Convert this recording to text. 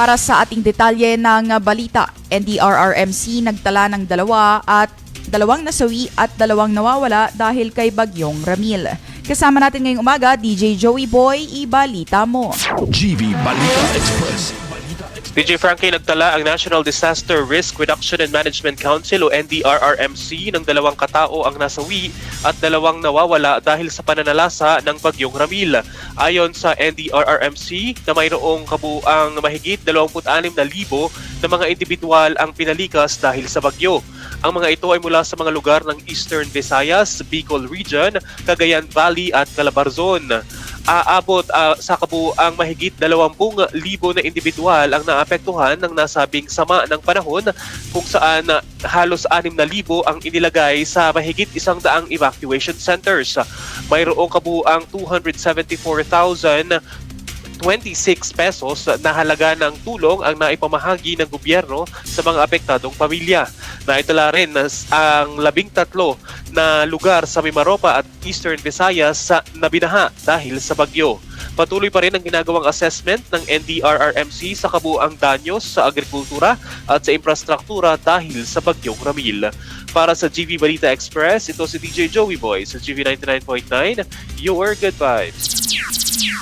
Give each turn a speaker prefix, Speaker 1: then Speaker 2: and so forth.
Speaker 1: Para sa ating detalye ng balita, NDRRMC nagtala ng dalawa at dalawang nasawi at dalawang nawawala dahil kay Bagyong Ramil. Kasama natin ngayong umaga, DJ Joey Boy, ibalita mo.
Speaker 2: GV Balita Express.
Speaker 3: DJ Frankie nagtala ang National Disaster Risk Reduction and Management Council o NDRRMC ng dalawang katao ang nasawi at dalawang nawawala dahil sa pananalasa ng bagyong Ramil. Ayon sa NDRRMC na mayroong kabuang mahigit 26,000 na mga individual ang pinalikas dahil sa bagyo. Ang mga ito ay mula sa mga lugar ng Eastern Visayas, Bicol Region, Cagayan Valley at Calabarzon aabot ah, sa kabuang mahigit 20,000 na individual ang naapektuhan ng nasabing sama ng panahon kung saan halos 6,000 ang inilagay sa mahigit isang daang evacuation centers. Mayroong kabuang 274,000 26 pesos na halaga ng tulong ang naipamahagi ng gobyerno sa mga apektadong pamilya. Naitala rin ang labing tatlo na lugar sa Mimaropa at Eastern Visayas sa nabinaha dahil sa bagyo. Patuloy pa rin ang ginagawang assessment ng NDRRMC sa kabuang danyos sa agrikultura at sa infrastruktura dahil sa bagyong Ramil. Para sa GV Balita Express, ito si DJ Joey Boy sa GV 99.9, Your Good Vibes.